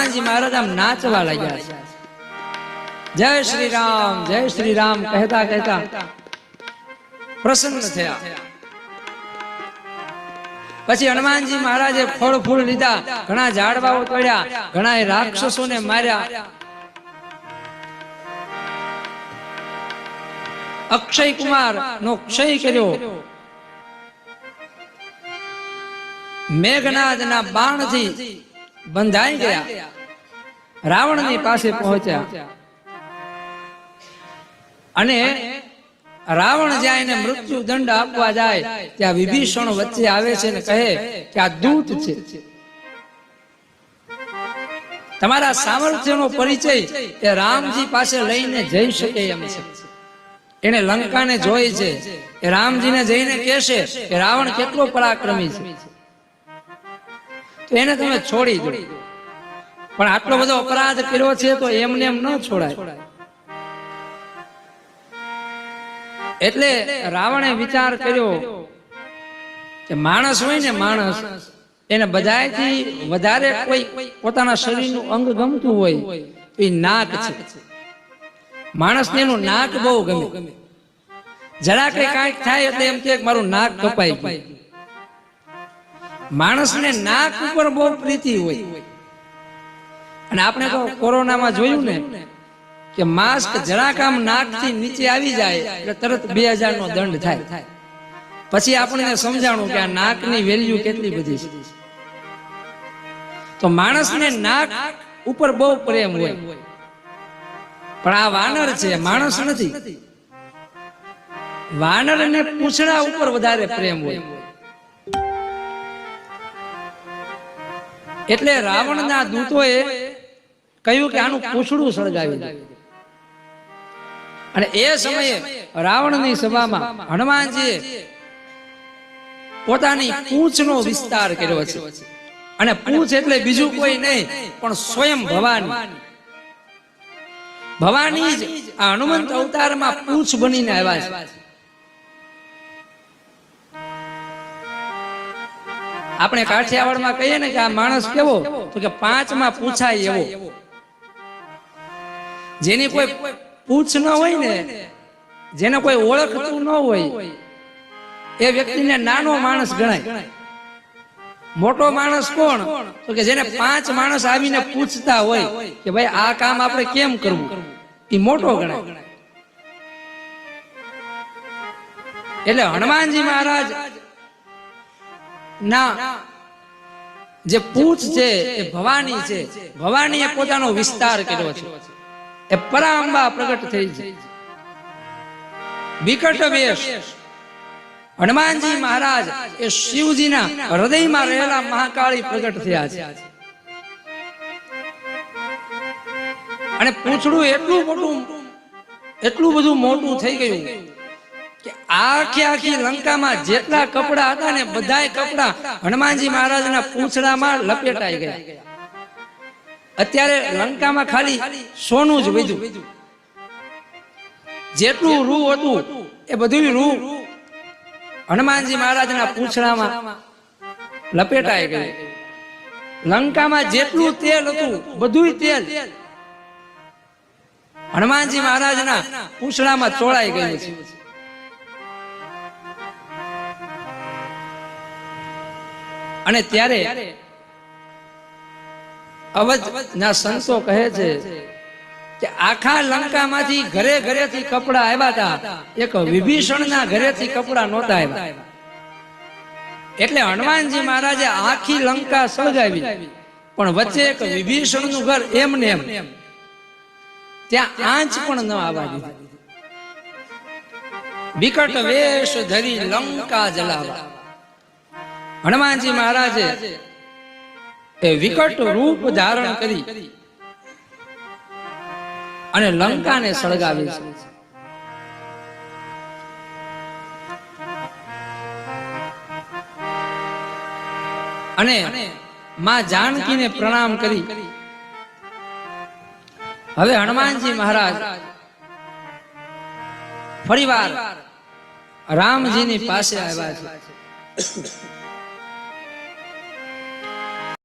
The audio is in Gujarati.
હનુમાનજી મહારાજ આમ નાચવા લાગ્યા છે જય શ્રી રામ જય શ્રી રામ કહેતા કહેતા પ્રસન્ન થયા પછી હનુમાનજી મહારાજે ફળ, ફૂલ લીધા, ઘણા ઝાડવાઓ તોડ્યા, ઘણા રાક્ષસોને માર્યા. અક્ષય કુમાર નો ક્ષય કર્યો. મેઘનાદના બાણથી બંધાઈ ગયા. રાવણની પાસે પહોંચ્યા. અને રાવણ જ્યાં એને મૃત્યુ દંડ આપવા જાય ત્યાં વિભીષણ વચ્ચે આવે છે ને કહે કે આ દૂત છે. તમારા સામર્થ્યનો પરિચય એ રામજી પાસે લઈને જઈ શકે એમ છે. એને લંકાને જોઈ છે એ રામજીને જઈને કહેશે કે રાવણ કેટલો પરાક્રમી છે. એને તમે છોડી દો. પણ આટલો બધો અપરાધ કર્યો છે તો એમને એમ ન છોડાય. એટલે રાવણે વિચાર કર્યો કે માણસ હોય ને માણસ, એને બધાથી વધારે કોઈ પોતાના શરીરનું અંગ ગમતું હોય તો એ નાક છે. માણસને એનું નાક બહુ ગમે. જરા કઈ કાંઈક થાય એટલે એમ કે મારું નાક કપાઈ ગયું. માણસને નાક ઉપર બહુ પ્રીતિ હોય. અને આપણે તો કોરોનામાં જોયું ને કે માસ્ક જરાક આમ નાકથી નીચે આવી જાય એટલે તરત બે નો દંડ થાય. પછી આપણને સમજાણું કે આ નાકની વેલ્યુ કેટલી બધી છે. તો માણસને નાક ઉપર બહુ પ્રેમ હોય. પણ આ વાનર છે, માણસ નથી. વાનર ને પૂંછડા ઉપર વધારે પ્રેમ હોય. એટલે રાવણના દૂતોએ કહ્યું કે આનું પૂછડું સળગાવી દે. અને એ સમયે રાવણની સભામાં હનુમાનજીએ પોતાની પૂંછનો વિસ્તાર કર્યો છે. અને પૂંછ એટલે બીજું કોઈ નહીં પણ સ્વયં ભવાની. ભવાની. જ આ હનુમંત અવતારમાં પૂંછ બનીને આવ્યા છે. આપણે કાઠિયાવાડમાં કહીએ ને કે આ માણસ કેવો? તો કે પાંચમાં પૂછાય એવો. જેની કોઈ પૂછ ન હોય ને, જેને કોઈ ઓળખતું ન હોય, એ વ્યક્તિને નાનો માણસ ગણાય. મોટો માણસ કોણ? તો કે જેને પાંચ માણસ આવીને પૂછતા હોય કે ભાઈ, આ કામ આપણે કેમ કરવું? એ મોટો ગણાય. એટલે હનુમાનજી મહારાજ ના. જે પૂછ છે એ ભવાની છે. ભવાનીએ પોતાનો વિસ્તાર કર્યો છે. એ પરાંબા પ્રગટ થઈ છે વિકટ વેશ. હનુમાનજી મહારાજ એ શિવજીના હૃદયમાં રહેલા મહાકાળી પ્રગટ થયા છે. અને પૂંછડું એટલું મોટું, એટલું બધું મોટું થઈ ગયું આખી આખી લંકામાં જેટલા કપડા હતા ને બધા કપડા હનુમાનજી મહારાજના પૂંછડામાં લપેટાઈ ગયા. અત્યારે લંકામાં ખાલી સોનું જ વધ્યું જેટલું રૂ હતું એ બધું રૂ હનુમાનજી મહારાજના પૂંછડામાં લપેટાઈ ગયું. લંકામાં જેટલું તેલ હતું બધું તેલ હનુમાનજી મહારાજના પૂંછડામાં ચોળાઈ ગયું છે. અને ત્યારે અવજ ના સંતો કહે છે કે આખા લંકામાંથી ઘરે ઘરેથી કપડા આવ્યા હતા એક વિભીષણના ઘરેથી કપડા નહોતા આવ્યા. એટલે હનુમાનજી મહારાજે આખી લંકા સળગાવી પણ વચ્ચે એક વિભીષણનું ઘર એમ ને એમ. ત્યાં આંચ પણ ન આવવા દીધી. વિકટ વેશ ધરી લંકા જલાવા. હનુમાનજી મહારાજે એ વિકટ રૂપ ધારણ કરી અને લંકાને સળગાવી છે. અને માં જાનકીને પ્રણામ કરી. હવે હનુમાનજી મહારાજ ફરીવાર રામજીની પાસે આવ્યા છે.